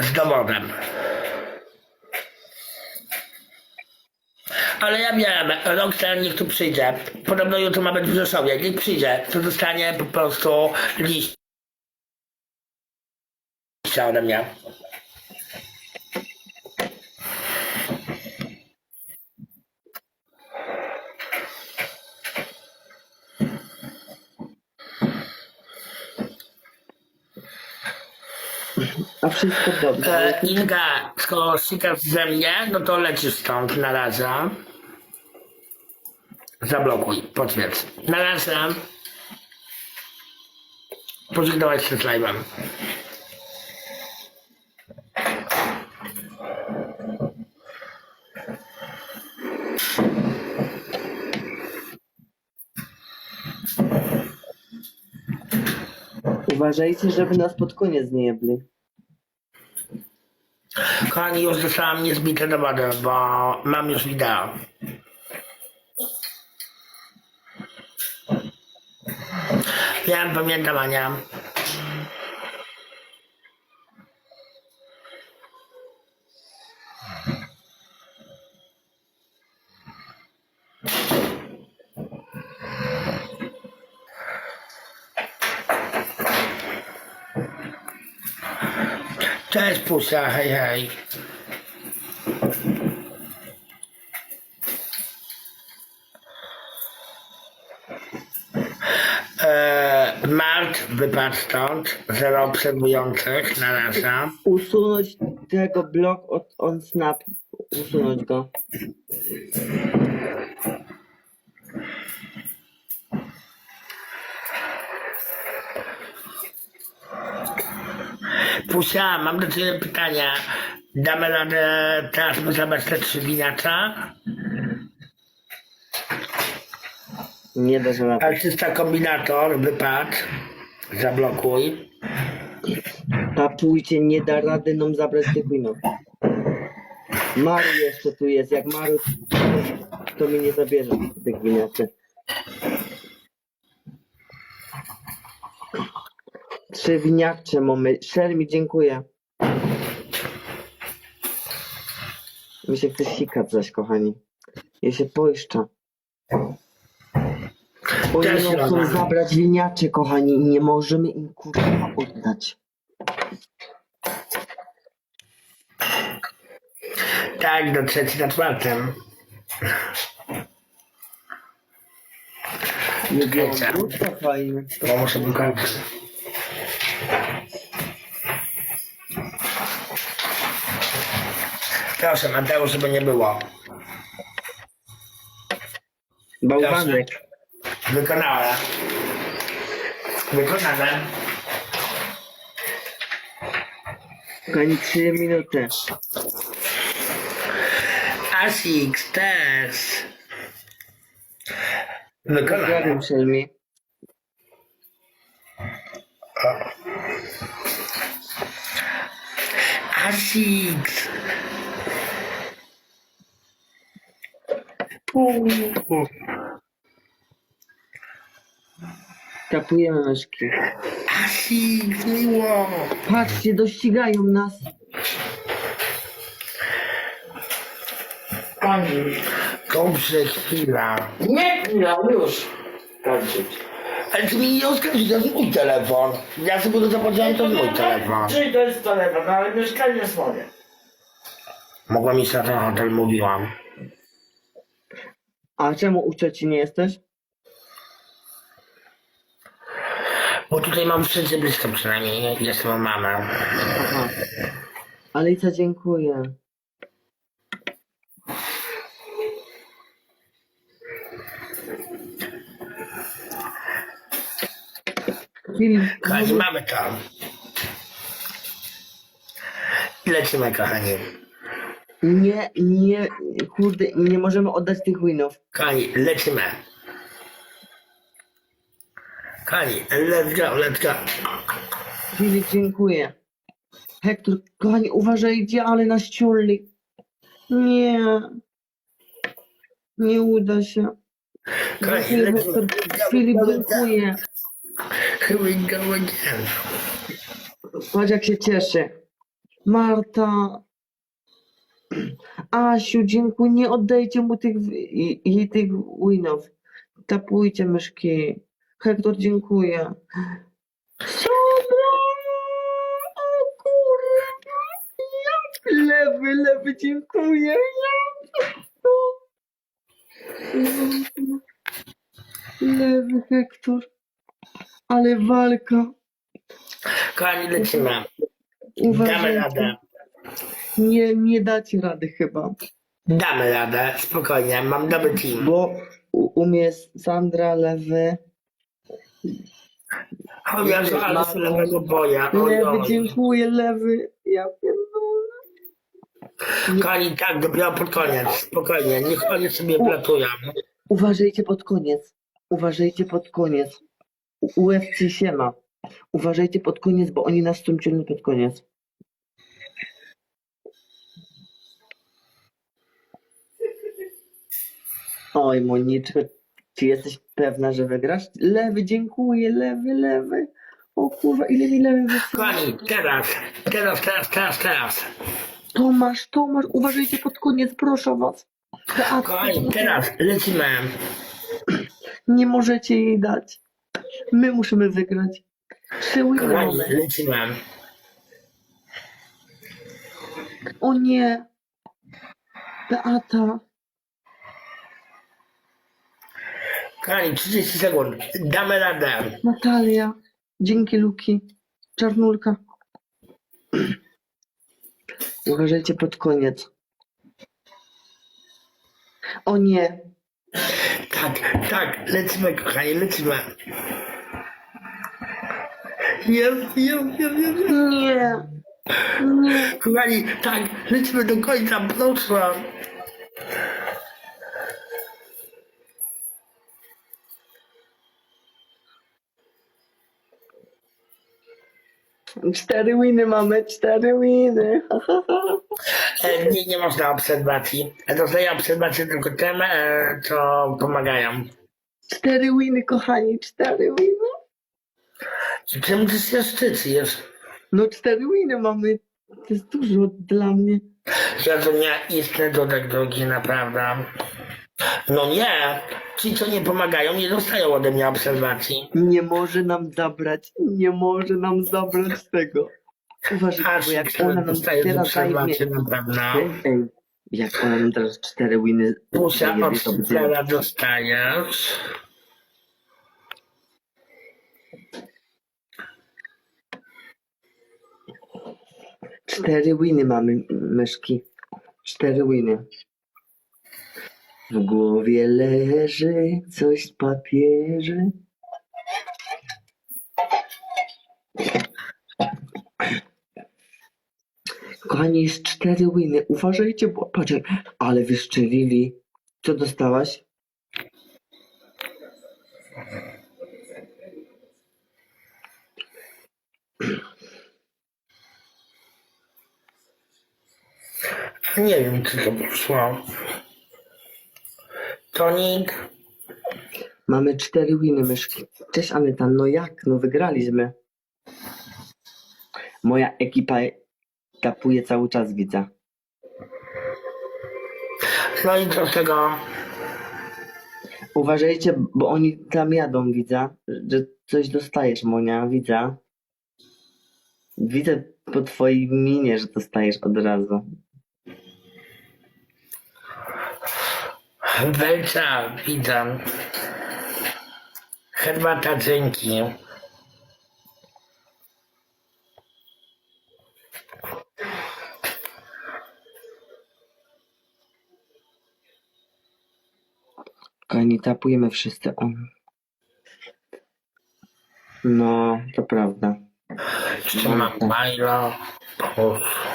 z dowodem. Ale ja wiem, Roxanne niech tu przyjdzie. Podobno jutro ma być w Rzeszowie. Niech przyjdzie, to dostanie po prostu liść ode mnie. A wszystko dobrze. E, Inga, skoro ścikasz ze mnie, no to lecisz stąd na razie. Zablokuj, potwierdź. Na razie. Pożegnałaś się z live'em. Uważajcie, żeby nas pod koniec nie jebli. Kochani, już dostałam niezbite dowody, bo mam już wideo. Wiem, pamiętam, Ania. Cześć, Pusia, hej, hej. Eee, Mart, wypadł stąd. Zero obserwujących na razie. Usunąć tego blok od on snap. Usunąć go. Pusia, mam do Ciebie pytania. Damy radę teraz zabrać te trzy winiacza? Nie da się na Artysta kombinator, wypadł. Zablokuj. Tapujcie, nie da rady nam zabrać tych winów. Maru jeszcze tu jest. Jak Maru, to mi nie zabierze tych winiaczy. Trzy winiacze mamy. Shermi, dziękuję. Mi się chce sikać zaś, kochani. Ja się poiszcza. Oni Też nam chcą Ilona. zabrać winiacze, kochani, i nie możemy im kurwa oddać. Tak, do trzeci na czwartym. Nie było Kręcę. brudka fajnie. Bo muszę wykończyć. Proszę, Mateusz, żeby nie było. Bałwanek. Wykonałem. Wykonane. Kochani, trzy minuty. Asix też. Wykonane. Się. Asix. Kapujemy myszki. Asix, miło. Patrzcie, dościgają nas. Dobrze, chwila. Nie, chwila, już kończyć. Ale ty mi nie oskarżysz, to jest mój telefon. Ja sobie to zapłaciłem, to jest mój telefon. Czyli to jest telefon, no ale mieszkanie jest moje. Mogła mi się ten hotel mówiłam. A czemu u cioci nie jesteś? Bo tutaj mam wszędzie blisko przynajmniej, jestem u mamy. Aha. Alica, dziękuję. Filip, Kochani, mamy to. I lecimy, kochani. nie, nie, kurde, nie możemy oddać tych winów. Kochani, lecimy. Kochani, let's go, let's go. Filip, dziękuję. Hektor, kochani, uważajcie, ale nas ciurli. Nie. Nie uda się. Kochani, Dziękuję, lecimy. Hektor. Filip, dziękuję. Here we go again. Patrz jak się cieszy. Marta. Asiu, dziękuję. Nie oddajcie mu tych, jej tych winów. Tapujcie myszki. Hektor, dziękuję. Sandra! O kurwa! Lewy, lewy, dziękuję. Lewy Hektor. Ale walka. Kochani, lecimy. Damy Uważajcie. radę. Nie, nie dacie rady chyba. Damy radę, spokojnie, mam dobry team. Bo u, u mnie jest Sandra, lewy. Jezu, ale się lewego boja. O Lewy, dziękuję, lewy. Ja pierdolę. Kochani, tak, dopiero pod koniec, spokojnie, niech oni sobie platują. Uważajcie pod koniec. Uważajcie pod koniec. UFC się ma. Uważajcie pod koniec, bo oni nas ciągną pod koniec. Oj, Moniczko, czy jesteś pewna, że wygrasz? Lewy, dziękuję, lewy, lewy. O kurwa, ile mi lewy wysyła? Kochani, teraz, teraz, teraz, teraz, teraz. Tomasz, Tomasz, uważajcie pod koniec, proszę was. Beatka, Kochani, teraz lecimy. Nie możecie jej dać. My musimy wygrać. Winy Kochani, lecimy. O nie. Beata. Kochani, 30 sekund, damy radę. Natalia. Dzięki Luki. Czarnulka. Uważajcie pod koniec. O nie. Tak, tak, lecimy, kochani, lecimy. Jest, jest, jest, jest. Nie. Nie. Kochani, tak, lecimy do końca, proszę. Cztery winy mamy, cztery winy. E, nie, nie można obserwacji. E, Dostaję obserwacje tylko tym, e, co pomagają. Cztery winy, kochani, cztery winy. Czym ty się szczycisz? No cztery winy mamy. To jest dużo dla mnie. Ja to nie istny dodek drogi, naprawdę. No nie, ci co nie pomagają nie dostają ode mnie obserwacji. Nie może nam zabrać, nie może nam zabrać tego. Uważaj, Aż bo jak jak ona nam dostaję teraz zajmie... obserwacje na pewno. Ej, jak ona nam teraz cztery winy Pusia to będzie- Szpitala dostajesz. Cztery winy mamy, myszki. Cztery winy. W głowie leży coś z papieży. Kochani, jest cztery winy. Uważajcie, bo patrz, ale wyszczelili. Co dostałaś? Czy to poszło. Tonik. Mamy cztery winy, myszki. Cześć Aneta, no jak? No wygraliśmy. Moja ekipa tapuje cały czas, widzę. No i co z tego? Uważajcie, bo oni tam jadą, widzę, że coś dostajesz, Monia, widzę. Widzę po twojej minie, że dostajesz od razu. Welca, widzę. Herbata, dzięki. Kochani, tapujemy wszyscy. No, to prawda. Jeszcze mam Milo. Uff.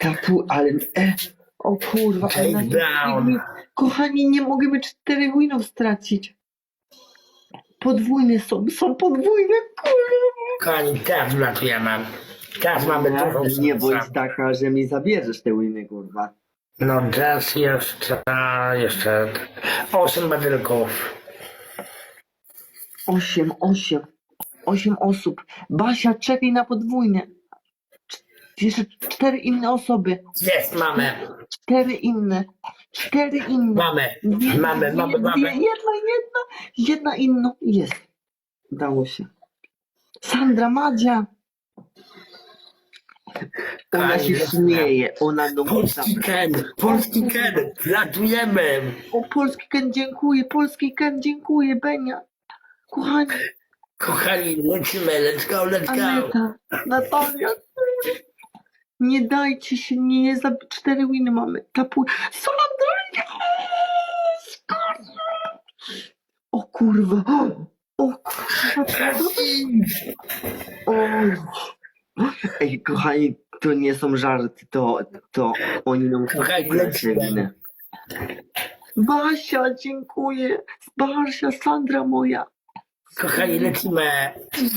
Tapu, ale... E, o kurwa, ale na Take down. Kochani, nie możemy czterech winów stracić. Podwójne są, są podwójne, kurwa. Kochani, teraz wlatujemy. Teraz mamy dużą Nie bądź szansę. taka, że mi zabierzesz te winy, kurwa. No teraz jeszcze, jeszcze osiem badylków. Osiem, osiem. Osiem osób. Basia, czekaj na podwójne. Cz- Jeszcze cztery inne osoby. Jest, mamy. Cztery inne. Cztery inne. Mamy. Dwie, Mamy, mamy, mamy. Jedna, jedna, jedna inna. Jest. Udało się. Sandra Madzia. Ona się śmieje. Ona no Polski Ken, polski Ken, gratulujemy. O, polski Ken, dziękuję. Polski Ken, dziękuję. Benia. Kochani, Kochani, lecimy, let's go, let's go. Aneta, Natalia. Nie dajcie się, nie, nie za cztery winy mamy. Tapu... Yes! O kurwa. O kurwa. Oj. Ej, kochani, to nie są żarty, to, to oni nam winy. Basia, dziękuję. Basia, Sandra moja. Kochani, lecimy.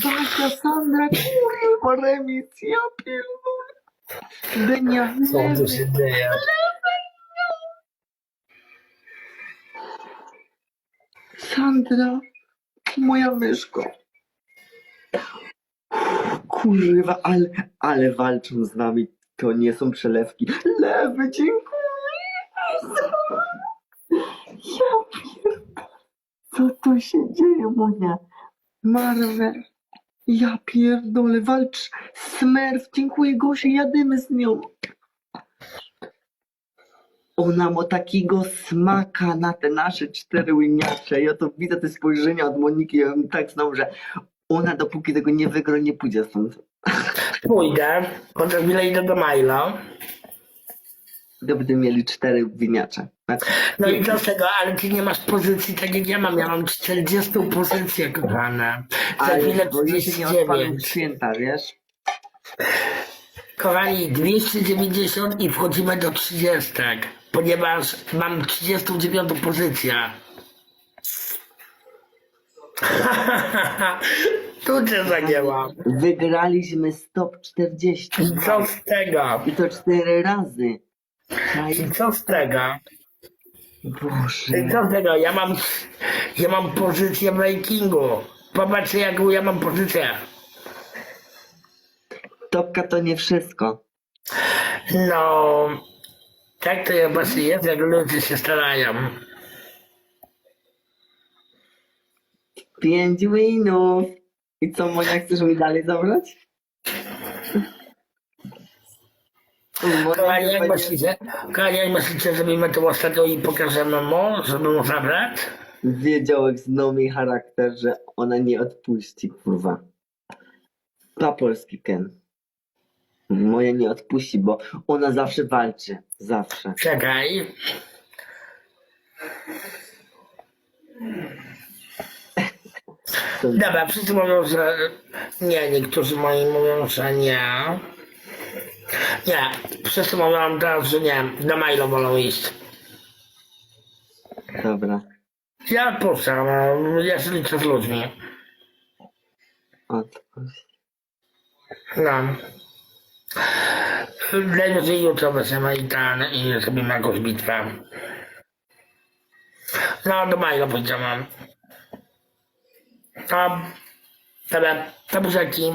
Basia, Sandra, kurwa, remis, ja pierdolę. Benia, Co tu się dzieje? Sandra, moja myszko. Kurwa, ale, ale walczą z nami. To nie są przelewki. Lewy, dziękuję. Ja pierdolę. Co tu się dzieje, moja? Marwe. Ja pierdolę, walcz. Smerf, dziękuję Gosi, jadymy z nią. Ona ma takiego smaka na te nasze cztery łyniacze. Ja to widzę te spojrzenia od Moniki, ja tak znam, że ona dopóki tego nie wygra, nie pójdzie stąd. Pójdę, potem chwilę idę do Milo. Będę mieli cztery winiacze. No i co z tego, ale ty nie masz pozycji tak jak ja mam. Ja mam 40 pozycję, kochana. Za Ale chwilę bo już nie odpalą 39. święta, wiesz? Kochani, 290 i wchodzimy do 30, ponieważ mam 39 pozycję. tu cię zagięłam. Wygraliśmy stop 40. I co z tego? I to cztery razy. Czaj, I co z tego? I Boże. co z tego? Ja mam, ja mam pozycję w rankingu. Popatrzcie jaką ja mam pozycję. Topka to nie wszystko. No, tak to ja właśnie jest, jak ludzie się starają. Pięć winów. I co, Monia, chcesz mi dalej zabrać? Monia Kochani, jak myślicie? Kochani, jak myślicie, zrobimy to ostatnią i pokażemy mu, żeby mu zabrać? Wiedział, jak znał jej charakter, że ona nie odpuści, kurwa. Pa polski Ken. Moja nie odpuści, bo ona zawsze walczy. Zawsze. Czekaj. Dobra, wszyscy mówią, że nie, niektórzy moi mówią, że nie. Nie, mówią teraz, że nie, na Milo wolą iść. dobra. Ja puszczam, ja się liczę z ludźmi. Odpuść. No. Najwyżej jutro weźmiemy i ten, i zrobimy jakąś bitwę. No, do Milo pójdziemy. No, dobra, to buziaki.